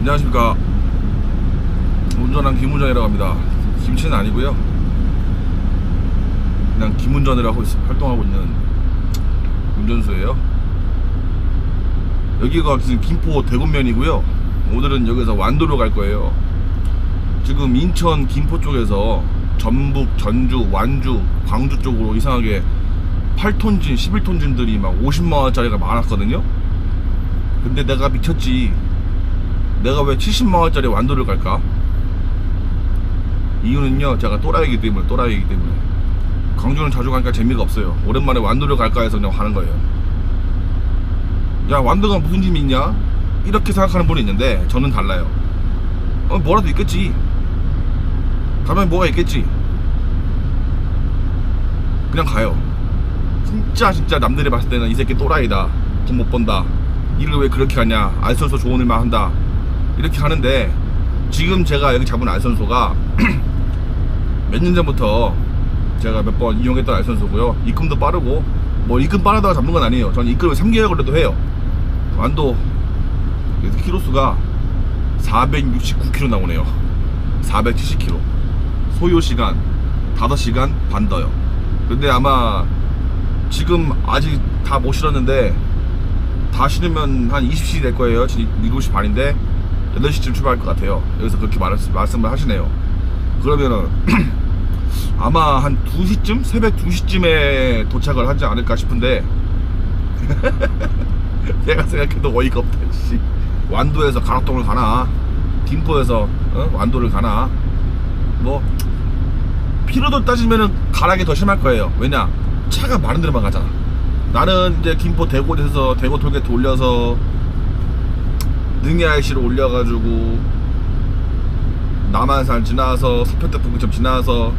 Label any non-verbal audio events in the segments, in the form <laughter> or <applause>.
안녕하십니까. 운전한 김운전이라고 합니다. 김치는 아니고요. 그냥 있, 활동하고 있는 운전수예요. 여기가 지금 김포 대군면이고요. 오늘은 여기서 완도로 갈 거예요. 지금 인천 김포 쪽에서 전북 전주 완주 광주 쪽으로 이상하게 8톤진 11톤진들이 막 50만원짜리가 많았거든요. 근데 내가 미쳤지 내가 왜 70만원짜리 완도를 갈까? 이유는요 제가 또라이기 때문에 또라이기 때문에. 광주는 자주 가니까 재미가 없어요. 오랜만에 완도를 갈까 해서 그냥 가는 거예요. 야 완도가 무슨 짐이 있냐? 이렇게 생각하는 분이 있는데 저는 달라요. 어 뭐라도 있겠지. 가면 뭐가 있겠지. 그냥 가요. 진짜 진짜 남들이 봤을 때는 이 새끼 또라이다. 돈 못 번다. 일을 왜 그렇게 하냐. 알선소 좋은 일만 한다 이렇게 하는데 지금 제가 여기 잡은 알선소가 <clears throat> 몇 년 전부터 제가 몇 번 이용했던 알선소고요. 입금도 빠르고 뭐 입금 빠르다고 잡는 건 아니에요. 저는 입금을 3개월 걸려도 해요. 완도 키로수가 469km 나오네요. 470km 소요 시간 5시간 반 더요. 근데 아마 지금 아직 다 못 실었는데 다 실으면 한 20시 될 거예요. 지금 7시 반인데 8시쯤 출발할 것 같아요. 여기서 그렇게 말, 말씀을 하시네요. 그러면은 <clears throat> 아마 한 2시쯤? 새벽 2시쯤에 도착을 하지 않을까 싶은데 <laughs> 내가 생각해도 어이가 없다 씨. 완도에서 가락동을 가나? 김포에서 어? 완도를 가나? 뭐 피로도 따지면은 가락이 더 심할 거예요. 왜냐? 차가 많은 데로만 가잖아. 나는 이제 김포 대구에서 대구 톨게트 올려서 능이 IC로 올려가지고 남한산 지나서 서평대 분기점 지나서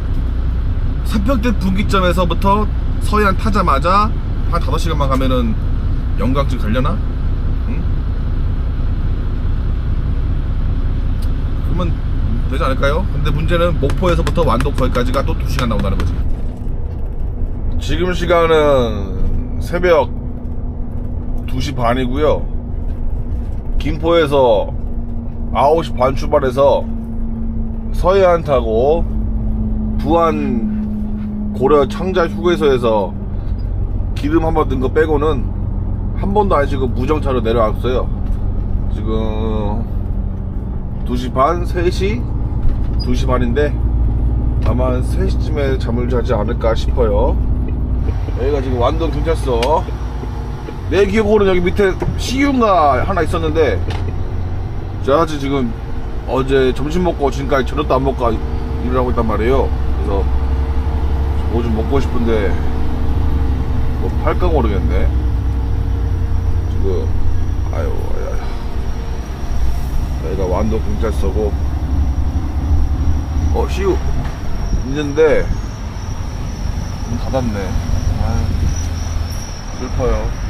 서평대 분기점에서부터 서해안 타자마자 한 5시간만 가면은 영광쯤 가려나? 응? 그러면 되지 않을까요? 근데 문제는 목포에서부터 완도 거기까지가 또 2시간 나온다는 거지 지금 시간은 새벽 2시 반이고요 김포에서 9시 반 출발해서 서해안 타고 부안 고려 청자 휴게소에서 기름 한 번 든 거 빼고는 한 번도 안 쉬고 무정차로 내려왔어요. 지금 2시 반, 3시? 2시 반인데 아마 한 3시쯤에 잠을 자지 않을까 싶어요. 여기가 지금 완전 경찰서 내 기억으로는 여기 밑에 시유가 하나 있었는데 제가 지금 어제 점심 먹고 지금까지 저녁도 안 먹고 일을 하고 있단 말이에요. 그래서 뭐 좀 먹고 싶은데 뭐 팔까 모르겠네. 지금 아유 아유 여기가 완도 경찰서고. 어 시유 있는데 문 닫았네. 아유 슬퍼요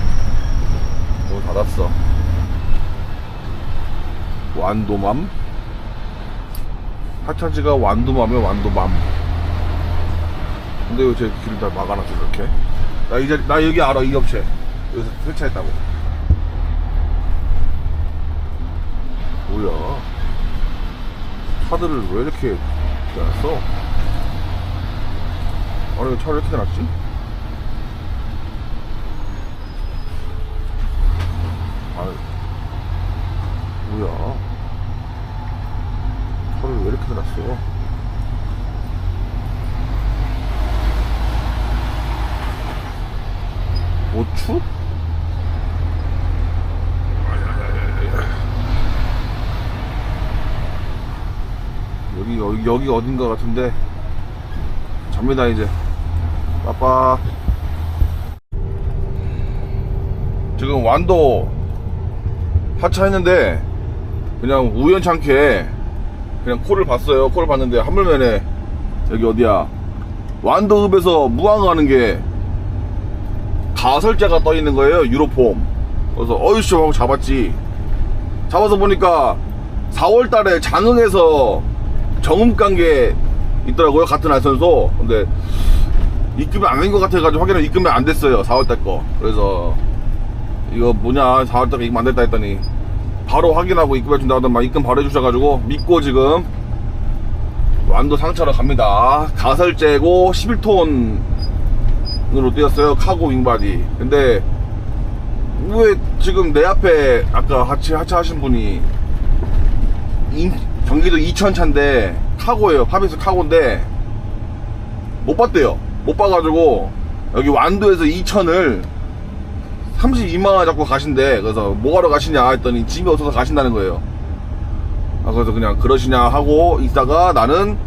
문 닫았어. 완도맘? 하차지가 완도맘이야 완도맘. 근데 왜제 길을 다 막아놨어 이렇게. 나 이제 나 여기 알아 이 업체. 여기서 세차했다고. 뭐야? 차들을 왜 이렇게 해놨어? 아니 왜 차를 이렇게 해놨지 아 뭐야? 차를 왜 이렇게 해놨어? 고추? 여기 여기 여기 어딘가 같은데? 접니다 이제. 빠빠. 지금 완도 하차했는데 그냥 우연찮게 그냥 콜을 봤어요. 콜을 봤는데 한물면에 여기 어디야? 완도읍에서 무항 가는 게 가설자가 떠 있는 거예요 유로폼. 그래서 어이씨 하고 잡았지. 잡아서 보니까 4월 달에 장흥에서 정음 간게 있더라고요 같은 알선소. 근데 입금이 안 된 것 같아가지고 확인을 입금이 안 됐어요 4월 달 거. 그래서 이거 뭐냐 4월 달에 입금 안 됐다 했더니 바로 확인하고 입금해 준다 하더만 입금 바로 해주셔가지고 믿고 지금 완도 상차로 갑니다. 가설재고 11톤으로 뛰었어요. 카고 윙바디. 근데 왜 지금 내 앞에 아까 하차, 하차하신 분이 인- 경기도 이천차인데 카고예요. 파비스 카고인데 못 봤대요. 못 봐가지고 여기 완도에서 이천을 32만원 잡고 가신대. 그래서 뭐하러 가시냐 했더니 짐이 없어서 가신다는 거예요. 아 그래서 그냥 그러시냐 하고 있다가 나는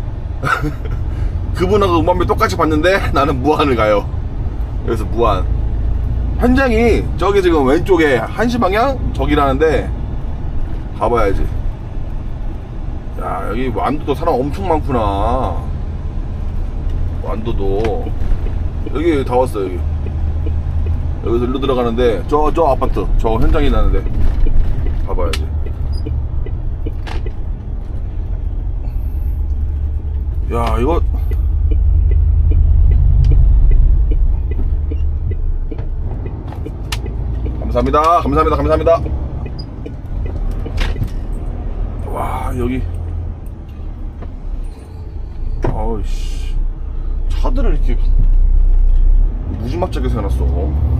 <laughs> 그분하고 음반비 똑같이 봤는데 <laughs> 나는 무안을 가요. 그래서 무안. 현장이 저기 지금 왼쪽에 한시 방향 저기라는데 가봐야지. 야 여기 완도도 사람 엄청 많구나. 완도도. 여기 다 왔어 여기 여기서 일로 들어가는데 저저 아파트 저 현장이 나는데. 가봐야지. 야 이거. 감사합니다 감사합니다 감사합니다. 와 여기. 아우씨. 차들을 이렇게 무지막지하게 세워놨어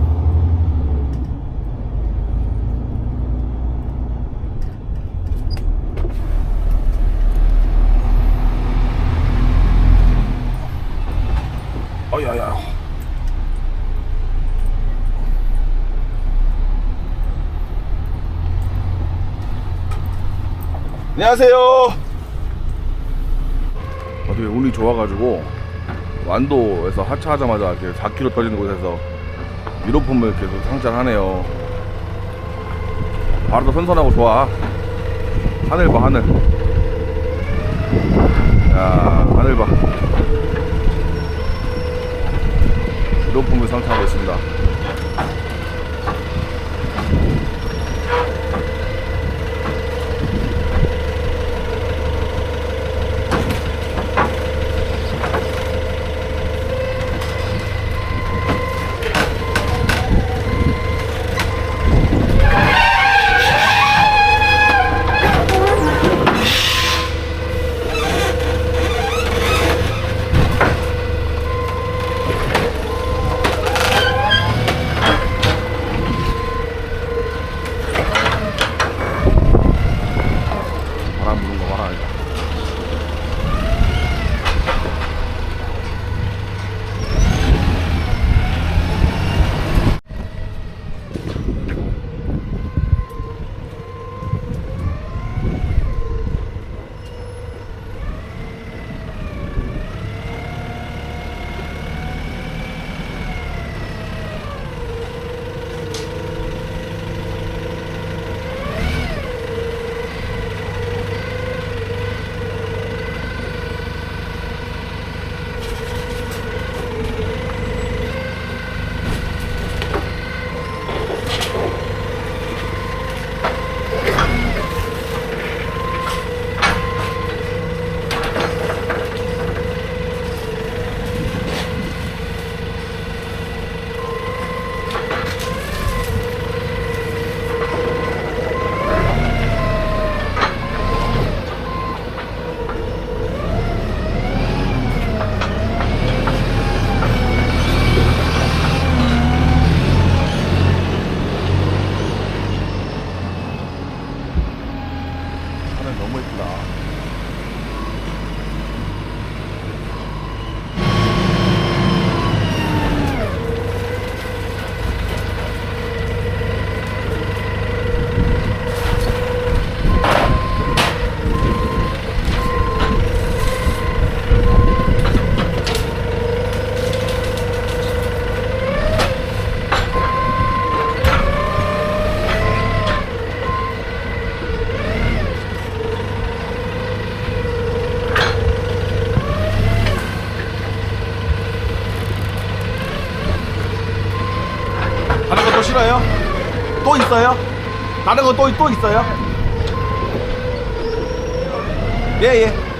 어야야 안녕하세요. 어떻게 운이 좋아가지고 완도에서 하차하자마자 이렇게 4km 떨리는 곳에서 유로폼을 계속 상장하네요. 바로도 선선하고 좋아. 하늘 봐 하늘. 야 하늘 봐 유로폼을 상차하고 있습니다 또 또 있어요? 예 예.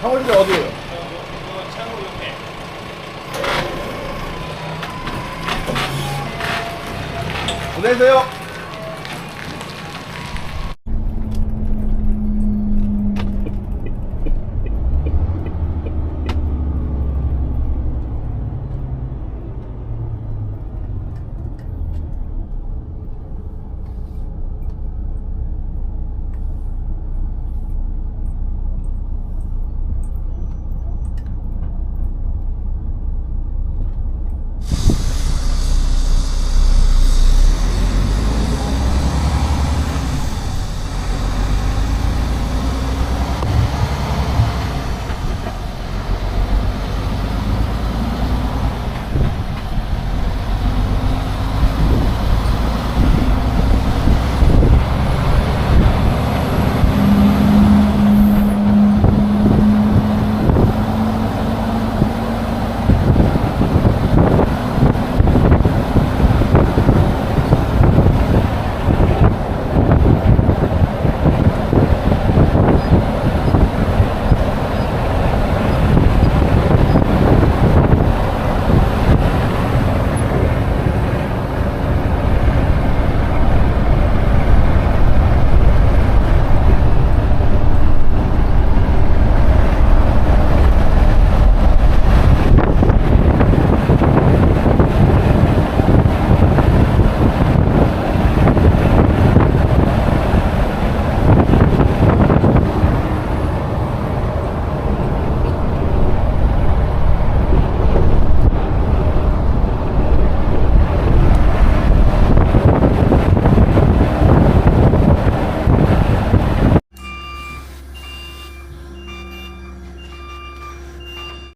형원이 어디에요? 보내세요.